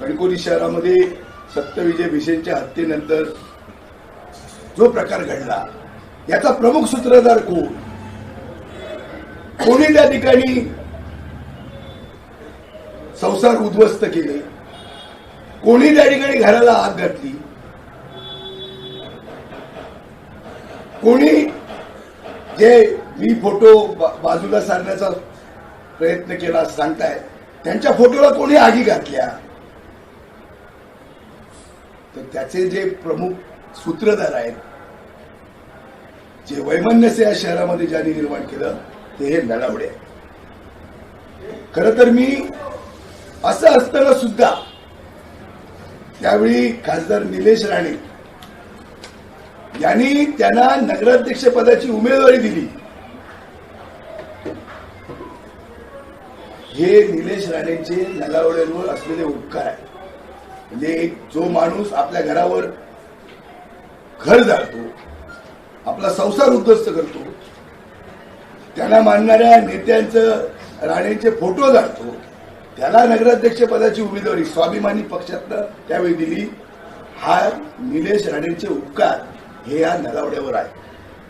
कणकोली शहरामध्ये सत्यविजय भिसेंच्या हत्येनंतर जो प्रकार घडला याचा प्रमुख सूत्रधार कोण? कोणी त्या ठिकाणी? संसार उद्ध्वस्त केले. कोणी त्या ठिकाणी घराला आग घातली? कोणी? जे मी फोटो बाजूला सारण्याचा प्रयत्न केला सांगताय त्यांच्या फोटोला कोणी आगी घातल्या? तर त्याचे जे प्रमुख सूत्रधार आहेत जे वैमनस्य या शहरामध्ये ज्यांनी निर्माण केलं ते हे लढावडे खर तर मी असं असताना सुद्धा त्यावेळी खासदार निलेश राणे यांनी त्यांना नगराध्यक्ष पदाची उमेदवारी दिली. हे निलेश राणेंचे नलावड्यांवर असलेले उपकार आहे म्हणजे जो माणूस आपल्या घरावर घर जाळतो आपला संसार उद्ध्वस्त करतो त्याला मानणाऱ्या नेत्यांचं राणेंचे फोटो जाळतो त्याला नगराध्यक्ष पदाची उमेदवारी स्वाभिमानी पक्षातनं त्यावेळी दिली. हा निलेश राणेंचे उपकार हे या नलावड्यावर आहे.